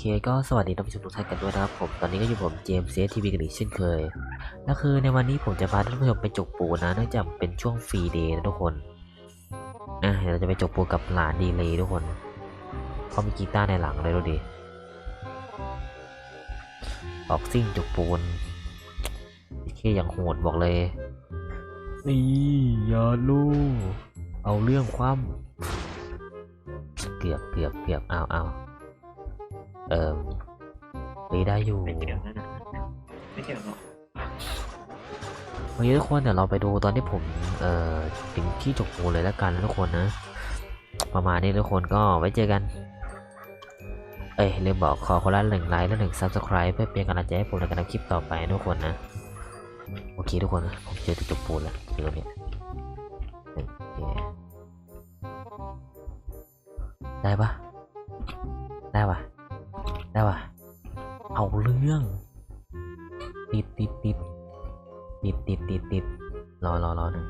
เคก็สวัสดีท่านผู้ชมทุกท่านกันด้วยนะครับผมตอนนี้ก็อยู่ผมเจมส์เซทีวีกันอีกเช่นเคยแล้วคือในวันนี้ผมจะพาท่านผู้ชมไปจกปูนะเนื่องจากเป็นช่วงฟรีเดย์นะทุกคนอะเดี๋ยวเราจะไปจกปูกับหลานดีเลยทุกคนเขามีกีตาร์ในหลังเลยดูดิออกซิ่งจกปูนแค่อย่างโหดบอกเลยนี่ยาลูเอาเรื่องความเกือบเกือบเกือบเอาเอา เอิมเฮ้ยได้อยู่ไม่เกี่ยวนะไม่เกี่ยวหรอกโอเคทุกคนเดี๋ยวเราไปดูตอนที่ผมเอ่อถึงที่จกปูเลยแล้วกันนะทุกคนนะ ประมาณนี้ทุกคนก็ไว้เจอกัน เอ้ยลืมบอกขอคนละหนึ่งไลค์และหนึ่งซับสไคร b ์เพื่อเป็นกำลังใจให้ผมในการทำคลิปต่อไปนะทุกคนนะโอเคทุกคนนะผมเจอที่จกปูแล้วอยู่ตรงเนี้ยโอเคได้ปะได้ปะ ได้ปะเอาเรื่อง ติดติดติดติดติดติดติดรอรอรอหนึ่ง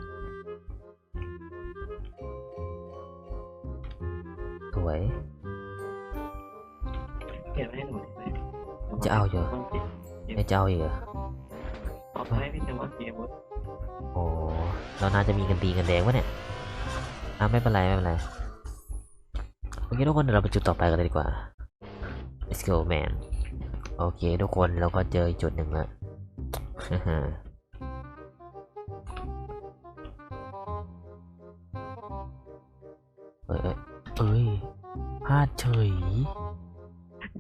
สวยเกี่ยวให้หนูได้ไหมจะเอาอยู่ต้องปิดไม่จะเอาอีกเหรอตอบให้พี่จะว่าเกมว่าโอ้เราน่าจะมีกันตีกันแดงวะเนี่ยอะไม่เป็นไรไม่เป็นไรโอเคทุกคนเดี๋ยวเราไปจุดต่อไปกันเลยดีกว่า let's go man โอเคทุกคนเราก็เจออีกจุดหนึ่งแล้วเอ้ยเอ้ยเอ้ยพลาดเฉย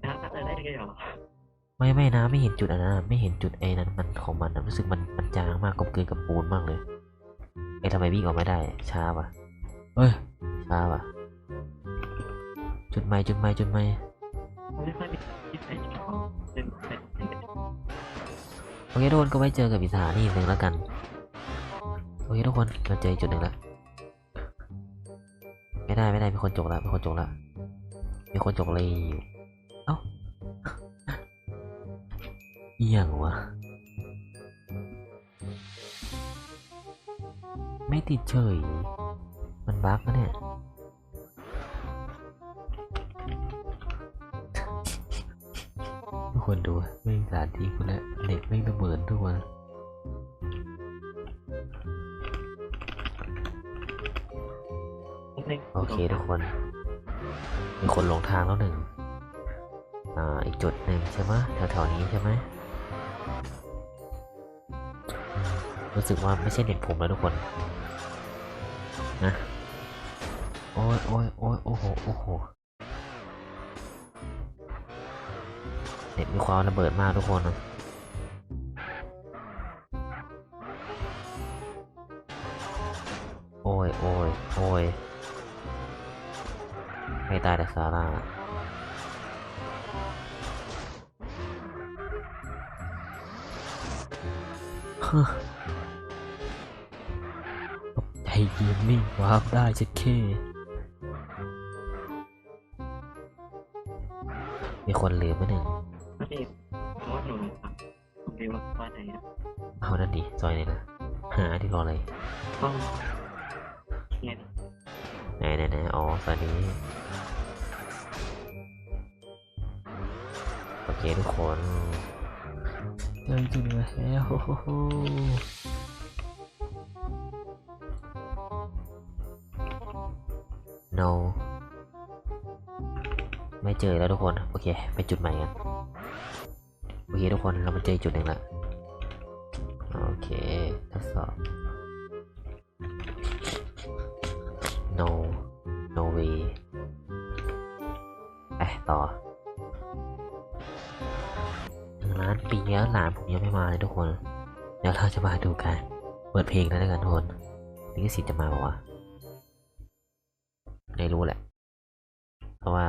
น้าอะไรได้กันเหรอไม่ไม่นะไม่เห็นจุดอันนั้นอะไม่เห็นจุดไอ้นั้นมันของมันอะรู้สึกมันมันจางมากกลมกลืนกับปูนมากเลยเอ้ยทำไมวิ่งออกไม่ได้ ช้าปะเฮ้ยช้าปะจุดใหม่จุดใหม่จุดใหม่ ไม่ค่อยมีที่ใส่ของเป็นเป็นโอเคทุกคนก็ไว้เจอกับอิสานี่หนึ่งแล้วกัน โอเคทุกคนเราเจอจุดหนึ่งแล้ว ไม่ได้ไม่ได้มีคนจกแล้วมีคนจกแล้วมีคนจกเลยอยู่เอ้าเอี่ยงวะไม่ติดเฉย มันบั๊กนะเนี่ย ทุกคนดูไม่สานที่คุณแล้วเน็ตไม่ระเบิดทุกคนโอเคทุกคน มีคนหลงทางแล้วหนึ่งอ่าอีกจุดหนึ่งใช่ไหมแถวๆนี้ใช่ไหมอืมรู้สึกว่าไม่ใช่เน็ตผมแล้วทุกคนนะโอ้ยโอ้ยโอ้ยโอ้โหโอ้โห เน็ตมีความระเบิดมากทุกคนนะโอ้ยโอ้ยโอ้ยไม่ตายแต่ซาร่าฮึตใจยืนนิ่งวาร์ปได้จะเคมีคนลืมไหมหนึ่ง พี่ว่าหนูครับผมเรียกว่าว่าไหนนะเอานั่นดิซอยนี่นะ หาที่รออะไรต้องเนี่ยไหนไหนไหนอ๋อซอยนี้โอเคทุกคนเจอจุดแล้วโอ้โห no ไม่เจอแล้วทุกคน โอเค ไปจุดใหม่กัน โอเคทุกคนเรามาเจอจุดหนึ่งละโอเคทดสอบ no no way ไปต่อหนึ่งล้านปีแล้วหลานผมยังไม่มาเลยทุกคน เดี๋ยวเราจะมาดูกัน เปิดเพลงแล้วกันทุกคนลิขสิทธิ์จะมาบอกว่าวะไม่รู้แหละ เพราะว่า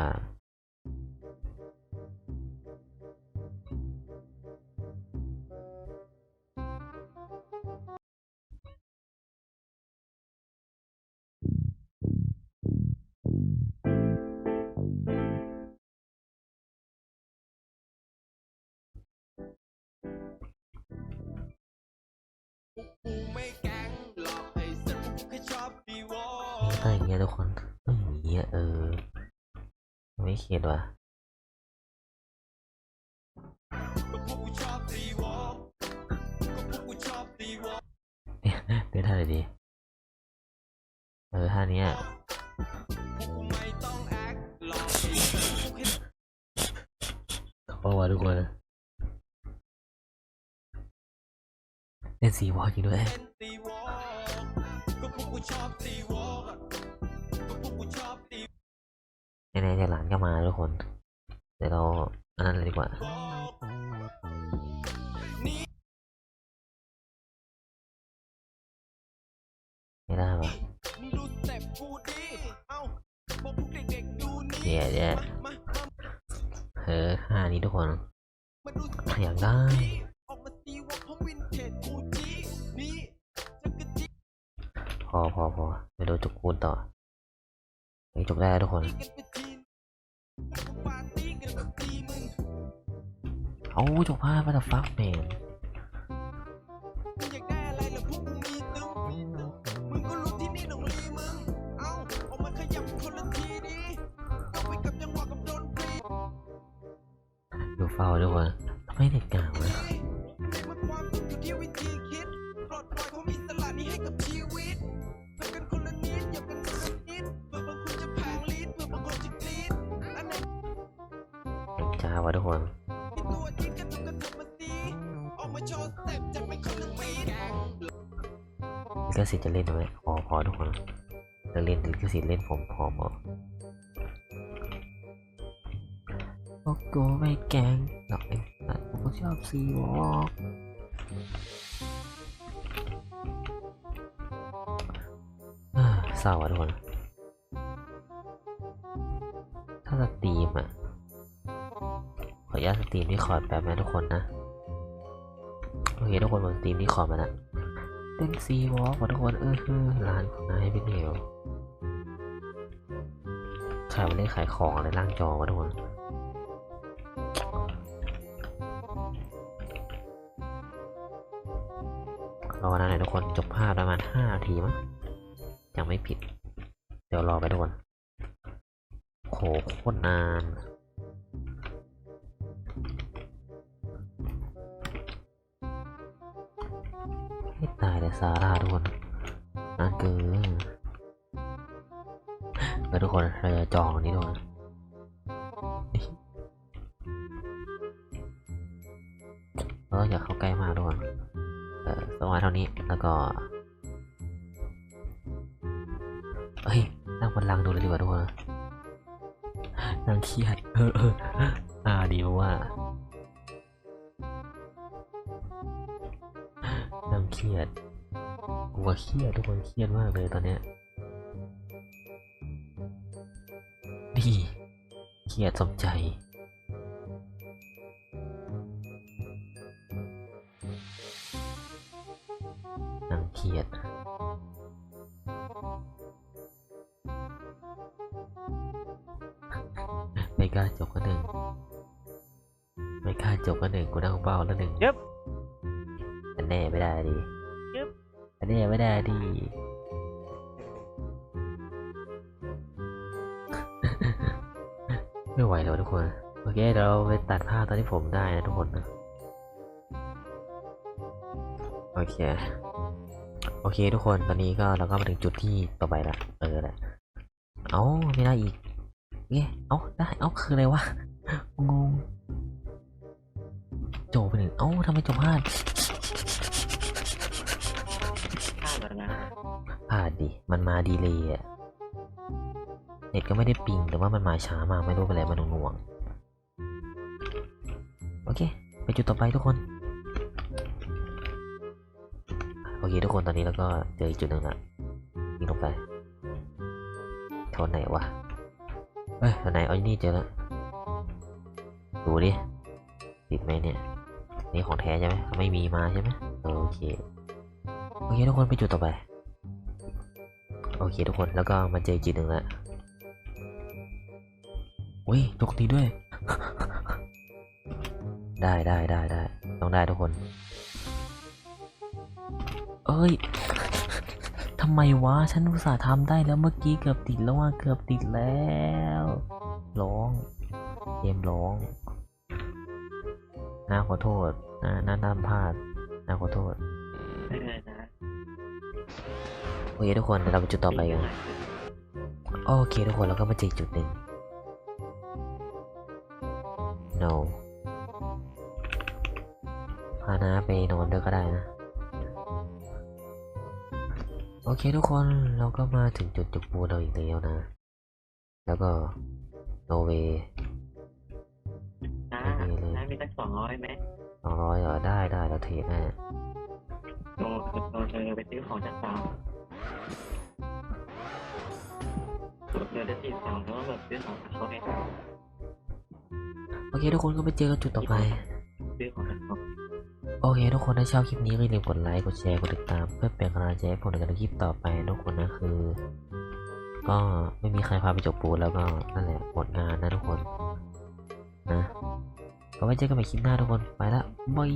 ถ้าอย่างเงี้ยทุกคนต้องอย่างเงี้ยเออ ไม่เข็ดว่ะเดี๋ยวเดี๋ยวท่าไหนดี เออท่าเนี้ยเพราะว่าทุกคน เล่นสีวอลจริงด้วยไหนๆเดี๋ยหลานก็มาทุกคน เดี๋ยวเราอันนั้นเลยดีกว่าไม่ได้ปะเดี๋ยวเดี๋ยวเออห้านี้ทุกคนอยากได้ อพอพอไปดูจุกคูณต่อไปจบได้ทุกคน เอาจบภาพมาแต่ฟักแมน เด็กจ้าวะทุกคนลิขสิทธิ์จะเล่นไหมพอพอทุกคนจะเล่นลิขสิทธิ์เล่นผมพอหมดโอ้โกไม่แกงหรอกไอ้สัตว์ผมก็ชอบซีวอล์กเศร้าอะทุกคนถ้าสตรีมอะ ญาตสตรีมที่คอร์ดแป๊บนะทุกคนนะโอเคทุกคนผมสตรีมที่คอร์ดมาแล้วเต้นซีวอล์กทุกคนเออเออร้านของนายพี่เหวขายมาเล่นขายของอะไรล่างจอวะทุกคนรอนานหน่อยทุกคนจบภาพประมาณห้านาทีมั้งยังไม่ผิด เดี๋ยวรอไปทุกคนโหโคตรนาน ให้ตายเลยซาร่าทุกคนนานเกินแล้วทุกคนเราจะจองนี้ทุกคนเราอยากเข้าใกล้มากทุกคนเออประมาณเท่านี้แล้วก็เฮ้ยนั่งบนลังดูเลยดีกว่าทุกคนนั่งเครียดเออเอออ่าดีมากว่า เครียดกูว่าเครียดทุกคนเครียดมากเลยตอนเนี้ยนี่เครียดสมใจนั่งเครียดไม่กล้าจบก็หนึ่งไม่กล้าจบก็หนึ่งกูนั่งเป้าแล้วหนึ่งยึบอัน แน่ไม่ได้ดิยึบอันแน่ไม่ได้ดิไม่ไหวแล้วทุกคน โอเคเดี๋ยวเราไปตัดภาพตอนที่ผมได้นะทุกคนนะโอเค โอเคทุกคนตอนนี้ก็เราก็มาถึงจุดที่ต่อไปละเออแหละเอาไม่ได้อีกเอ๊ะเอาได้ เอาคืออะไรวะ งง โจไปหนึ่งเอ้าทำไมโจพลาดพลาดแล้วนะพลาดดิ มันมาดีเลยอะเน็ตก็ไม่ได้ปิงแต่ว่ามันมาช้ามากไม่รู้เป็นอะไรมันหน่วงๆโอเค ไปจุดต่อไปทุกคน โอเคทุกคนตอนนี้แล้วก็เจออีกจุดหนึ่งละวิ่งลงไปโทนไหนวะ เอ้ยตอนไหนเอาอันนี่เจอแล้วดูดิติดไหมเนี่ย นี่ของแท้ใช่ไหมไม่มีมาใช่ไหมโอเคโอเคทุกคนไปจุดต่อไป โอเคทุกคนแล้วก็มาเจออีกจุดหนึ่งละอุ้ยจกตีด้วย ได้ได้ได้ได้ต้องได้ทุกคน เอ้ยทำไมวะฉันอุตส่าห์ทำได้แล้วเมื่อกี้เกือบติดแล้วว่าเกือบติดแล้วร้องเกมร้อง น่าขอโทษน่าน่าน่าพลาดน่าขอโทษเลยนะโอเคทุกคนเดี๋ยวเราไปจุดต่อไปกันโอเคทุกคนแล้วก็มาเจอจุดหนึ่ง no พานาไปนอนด้วยก็ได้นะ โอเคทุกคนเราก็มาถึงจุดจุดปูเราอีกแล้วนะ แล้วก็โนเว นะมีตั้งสองร้อยไหมสองร้อยเหรอได้ได้เราเทรดแน่โดโดเธอไปซื้อของจากฟาร์มเดี๋ยวจะติดสองแล้วก็แบบซื้อของจากเขาเองโอเคทุกคนก็ไปเจอกันจุดต่อไป ซื้อของจากเขาโอเคทุกคนถ้าชอบคลิปนี้ก็อย่าลืมกดไลค์กดแชร์กดติดตาม เพื่อเป็นกำลังใจให้ผมในการทำคลิปต่อไปนะทุกคนนะคือ ก็ไม่มีใครพาไปจบปูนแล้วก็นั่นแหละหมดงานนะทุกคนนะ ก็ไว้เจอกันใหม่คลิปหน้าทุกคนไปละบาย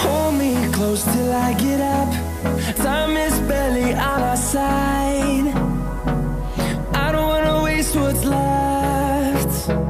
Hold me close till I get up. Time is barely